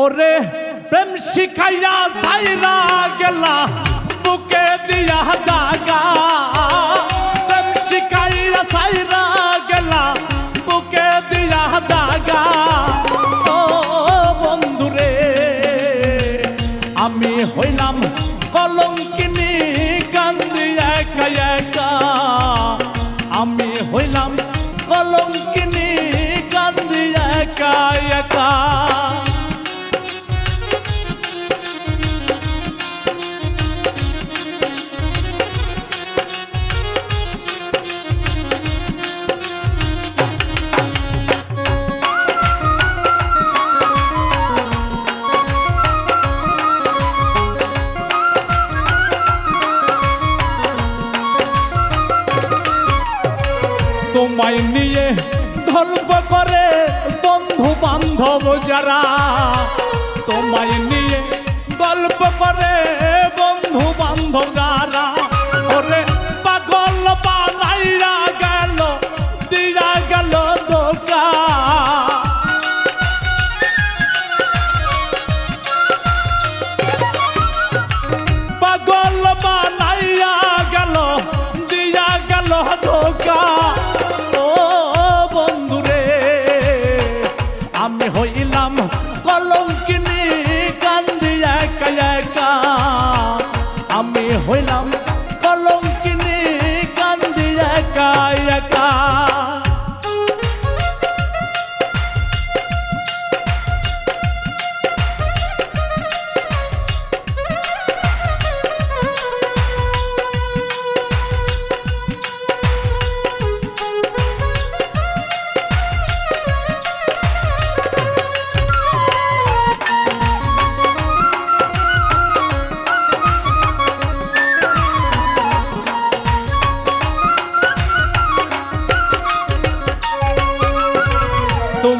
ওরে প্রেম শিখাইয়া সাইরা গেলা, বুকে দিয়া দাগা প্রেম শিখাইয়া সাইরা গেলা, বুকে দিয়া দাগা ও বন্ধুরে, আমি হইলাম কলঙ্কিনী, কান্দি একা একা। গল্প করে বন্ধু বান্ধব যারা তোমায় নিয়ে গল্প করে বন্ধু বান্ধব আমি হইলাম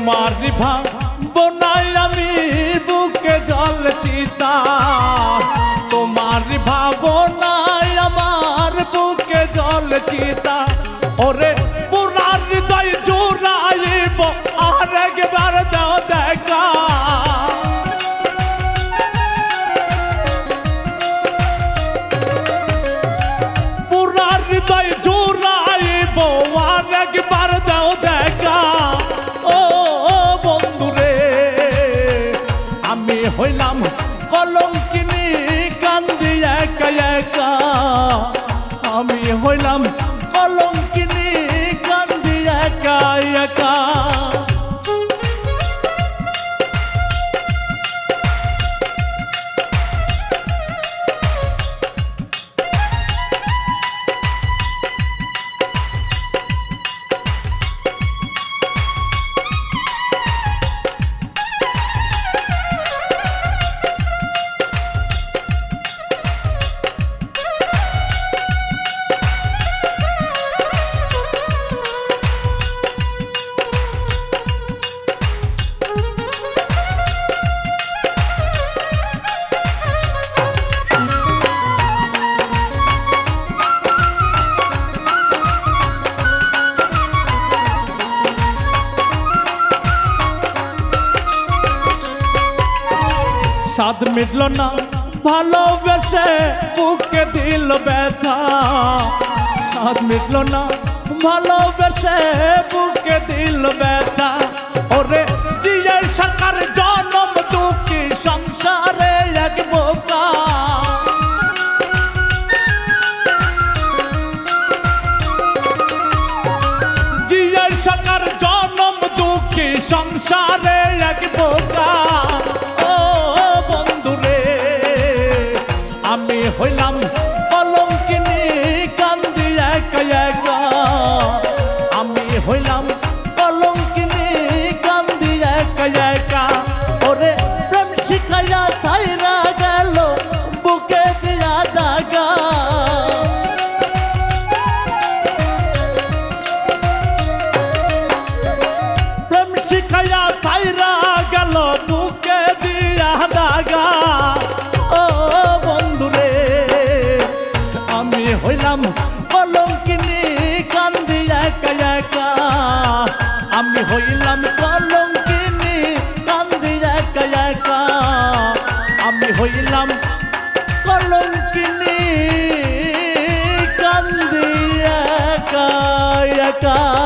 তোমার রিভা বোনাই আমি বুকে জল চিতা। তোমার বনাই আমার বুকে জল চিতা। ওরে পুরার হৃদয় জোড়াইব আর হইলাম স্বাদ মিটল না। ভালোবেসে বুকে দিল ব্যথা। স্বাদ মিটল না। ভালোবেসে বুকে হইলাম কলঙ্কিনী কান্দি একা একা। আমি হইলাম হইলাম কলঙ্কিনি কান্দি একা একা। আমি হইলাম কলঙ্কিনি কান্দি একা একা।